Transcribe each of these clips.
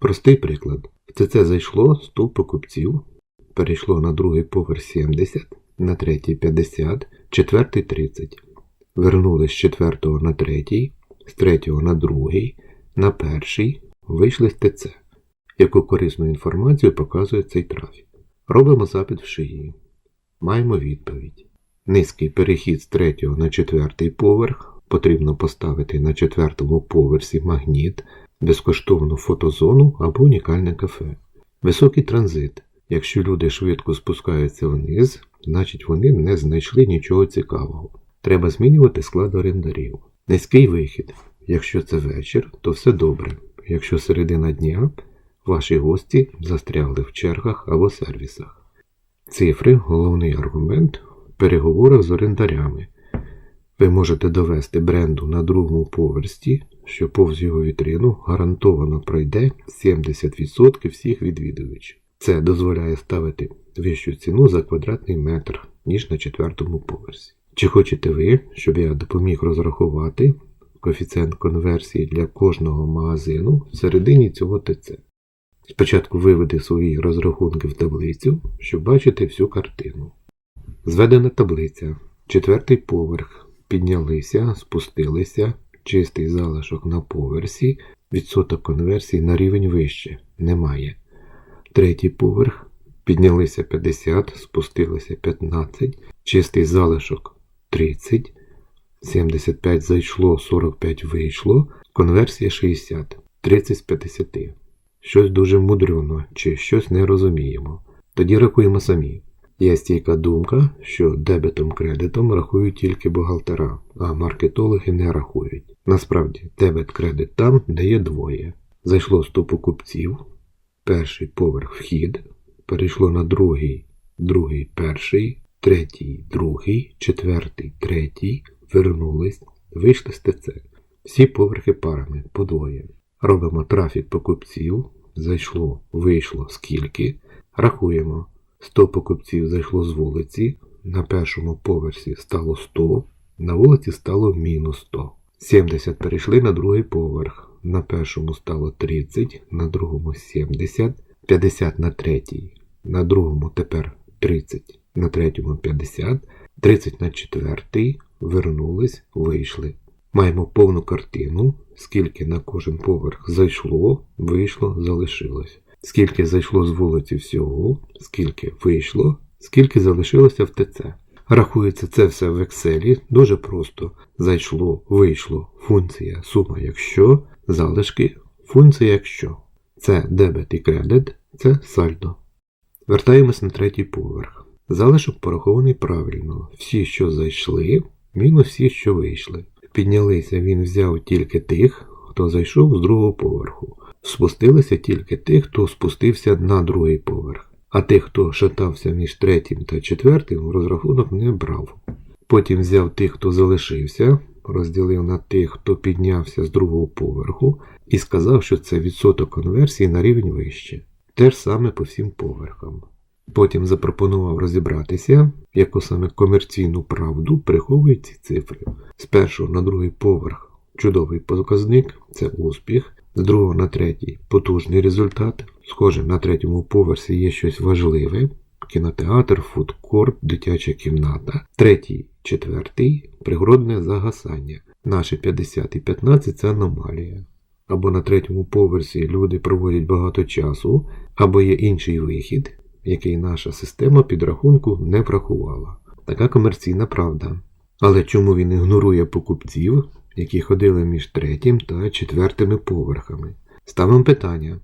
Простий приклад. В ЦЦ зайшло 100 покупців, перейшло на другий поверх 70, на третій 50, четвертий 30. Вернулись з четвертого на третій, з третього на другий, на перший, вийшли з ТЦ. Яку корисну інформацію показує цей трафік. Робимо запит в шиї. Маємо відповідь. Низький перехід з третього на четвертий поверх. Потрібно поставити на четвертому поверсі магніт, безкоштовну фотозону або унікальне кафе. Високий транзит. Якщо люди швидко спускаються вниз, значить вони не знайшли нічого цікавого. Треба змінювати склад орендарів. Низький вихід. Якщо це вечір, то все добре. Якщо середина дня, ваші гості застрягли в чергах або сервісах. Цифри головний аргумент в переговорах з орендарями. Ви можете довести бренду на другому поверсі, що повз його вітрину гарантовано пройде 70% всіх відвідувачів. Це дозволяє ставити вищу ціну за квадратний метр, ніж на четвертому поверсі. Чи хочете ви, щоб я допоміг розрахувати коефіцієнт конверсії для кожного магазину всередині цього ТЦ? Спочатку виведи свої розрахунки в таблицю, щоб бачити всю картину. Зведена таблиця. Четвертий поверх. Піднялися, спустилися, чистий залишок на поверсі, відсоток конверсії на рівень вище. Немає. Третій поверх. Піднялися 50, спустилися 15, чистий залишок 30, 75 зайшло, 45 вийшло, конверсія 60, 30 з 50. Щось дуже мудрено чи щось не розуміємо. Тоді рахуємо самі. Є стійка думка, що дебетом-кредитом рахують тільки бухгалтера, а маркетологи не рахують. Насправді, дебет-кредит там, де є двоє. Зайшло 100 покупців, перший поверх вхід, перейшло на другий, другий перший, третій, другий, четвертий, третій, вернулись, вийшли з ТЦ. Всі поверхи парами по двоє. Робимо трафік покупців, зайшло, вийшло скільки, рахуємо. 100 покупців зайшло з вулиці, на першому поверсі стало 100, на вулиці стало мінус 100. 70 перейшли на другий поверх, на першому стало 30, на другому 70, 50 на третій, на другому тепер 30, на третьому 50, 30 на четвертий, вернулись, вийшли. Маємо повну картину, скільки на кожен поверх зайшло, вийшло, залишилось. Скільки зайшло з вулиці всього, скільки вийшло, скільки залишилося в ТЦ. Рахується це все в Excel дуже просто. Зайшло, вийшло, функція сума якщо, залишки, функція якщо. Це дебет і кредит, це сальдо. Вертаємось на третій поверх. Залишок порахований правильно. Всі, що зайшли, мінус всі, що вийшли. Піднялися він взяв тільки тих, хто зайшов з другого поверху. Спустилися тільки тих, хто спустився на другий поверх, а тих, хто шатався між третім та четвертим, розрахунок не брав. Потім взяв тих, хто залишився, розділив на тих, хто піднявся з другого поверху, і сказав, що це відсоток конверсії на рівень вище. Те ж саме по всім поверхам. Потім запропонував розібратися, яку саме комерційну правду приховують ці цифри. З першого на другий поверх чудовий показник це успіх, з другого на третій потужний результат. Схоже, на третьому поверсі є щось важливе: кінотеатр, фудкорт, дитяча кімната. Третій, четвертий пригодне загасання. Наші 50 і 15 це аномалія. Або на третьому поверсі люди проводять багато часу, або є інший вихід, який наша система підрахунку не врахувала. Така комерційна правда. Але чому він ігнорує покупців, які ходили між третім та четвертими поверхами? Ставимо питання: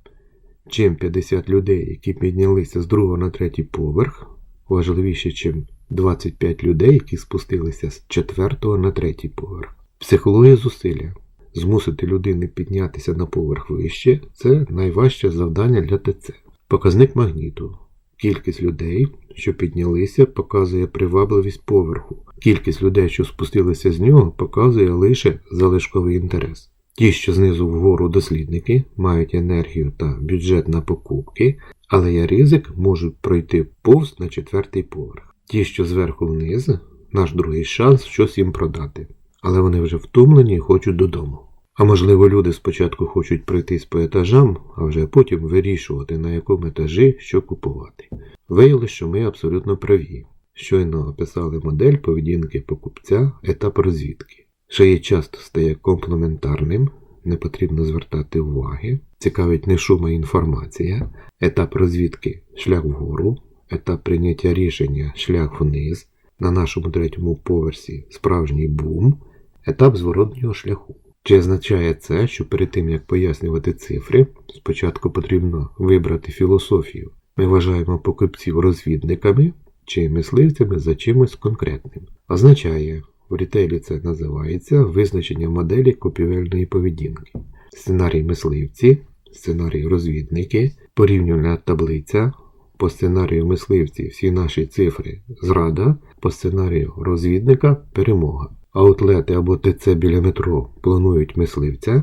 чим 50 людей, які піднялися з другого на третій поверх, важливіше, чим 25 людей, які спустилися з четвертого на третій поверх? Психологія зусилля. Змусити людини піднятися на поверх вище це найважче завдання для ТЦ. Показник магніту. Кількість людей, що піднялися, показує привабливість поверху. Кількість людей, що спустилися з нього, показує лише залишковий інтерес. Ті, що знизу вгору дослідники, мають енергію та бюджет на покупки, але є ризик, можуть пройти повз на четвертий поверх. Ті, що зверху вниз, наш другий шанс щось їм продати. Але вони вже втомлені і хочуть додому. А можливо, люди спочатку хочуть пройтись по етажам, а вже потім вирішувати, на якому етажі що купувати. Виявилось, що ми абсолютно праві. Щойно описали модель поведінки покупця, етап розвідки. Ще часто стає комплементарним, не потрібно звертати уваги, цікавить не шума інформація, етап розвідки шлях вгору, етап прийняття рішення шлях вниз, на нашому третьому поверсі справжній бум, етап зворотнього шляху. Чи означає це, що перед тим як пояснювати цифри, спочатку потрібно вибрати філософію? Ми вважаємо покупців розвідниками чи мисливцями за чимось конкретним. Означає, в рітейлі це називається визначення моделі купівельної поведінки. Сценарій мисливці, сценарій розвідники, порівнювальна таблиця. По сценарію мисливці всі наші цифри зрада, по сценарію розвідника перемога. Аутлети або ТЦ біля метро планують мисливця,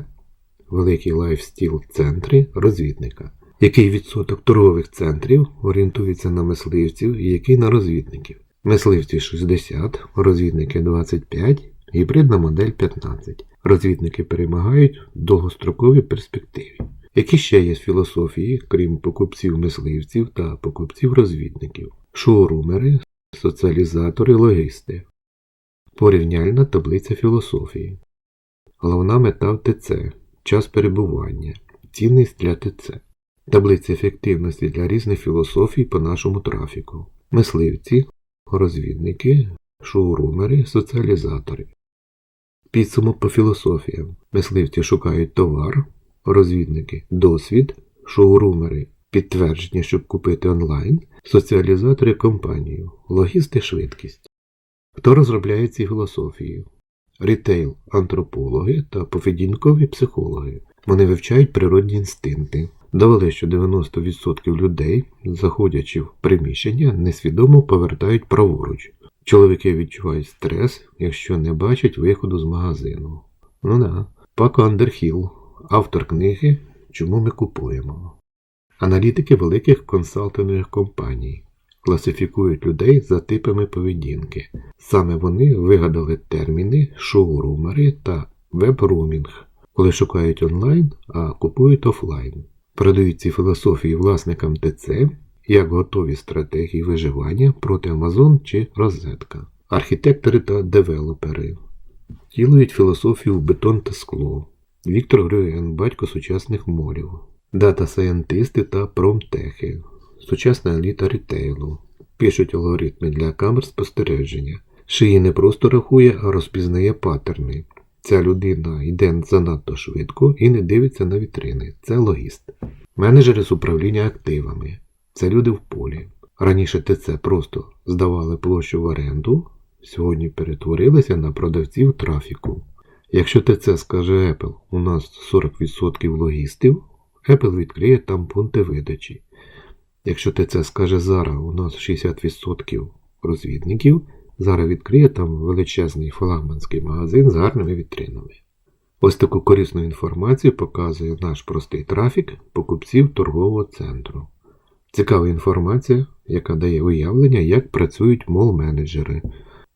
великі лайфстіл центри розвідника. Який відсоток торгових центрів орієнтується на мисливців і який на розвідників? Мисливці 60, розвідники 25, гібридна модель 15. Розвідники перемагають в довгостроковій перспективі. Які ще є філософії, крім покупців-мисливців та покупців-розвідників? Шоурумери, соціалізатори, логісти. Порівняльна таблиця філософії. Головна мета в ТЦ. Час перебування. Цінність для ТЦ. Таблиця ефективності для різних філософій по нашому трафіку. Мисливці, розвідники, шоурумери, соціалізатори. Підсумок по філософіям. Мисливці шукають товар, розвідники досвід, шоурумери підтвердження, щоб купити онлайн, соціалізатори компанію, логісти швидкість. Хто розробляє ці філософії? Рітейл, антропологи та поведінкові психологи. Вони вивчають природні інстинкти. Довели, що 90% людей, заходячи в приміщення, несвідомо повертають праворуч. Чоловіки відчувають стрес, якщо не бачать виходу з магазину. Ну да. Пак Андерхіл, автор книги Чому ми купуємо. Аналітики великих консалтингових компаній класифікують людей за типами поведінки. Саме вони вигадали терміни шоурумери та веб-румінг, коли шукають онлайн, а купують офлайн. Продають ці філософії власникам ТЦ як готові стратегії виживання проти Amazon чи розетка. Архітектори та девелопери втілюють філософію в бетон та скло. Віктор Грюєн, батько сучасних молів, дата-сайентисти та промтехи, сучасна еліта рітейлу, пишуть алгоритми для камер спостереження. Шиї не просто рахує, а розпізнає паттерни. Ця людина йде занадто швидко і не дивиться на вітрини. Це логіст. Менеджери з управління активами. Це люди в полі. Раніше ТЦ просто здавали площу в оренду, сьогодні перетворилися на продавців трафіку. Якщо ТЦ скаже Apple, у нас 40% логістів, Apple відкриє там пункти видачі. Якщо ТЦ скаже Zara, у нас 60% розвідників, Zara відкриє там величезний флагманський магазин з гарними вітринами. Ось таку корисну інформацію показує наш простий трафік покупців торгового центру. Цікава інформація, яка дає уявлення, як працюють мол-менеджери.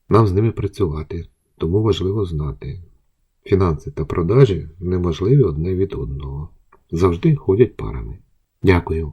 Нам з ними працювати, тому важливо знати. Фінанси та продажі неможливі одне від одного. Завжди ходять парами. Дякую.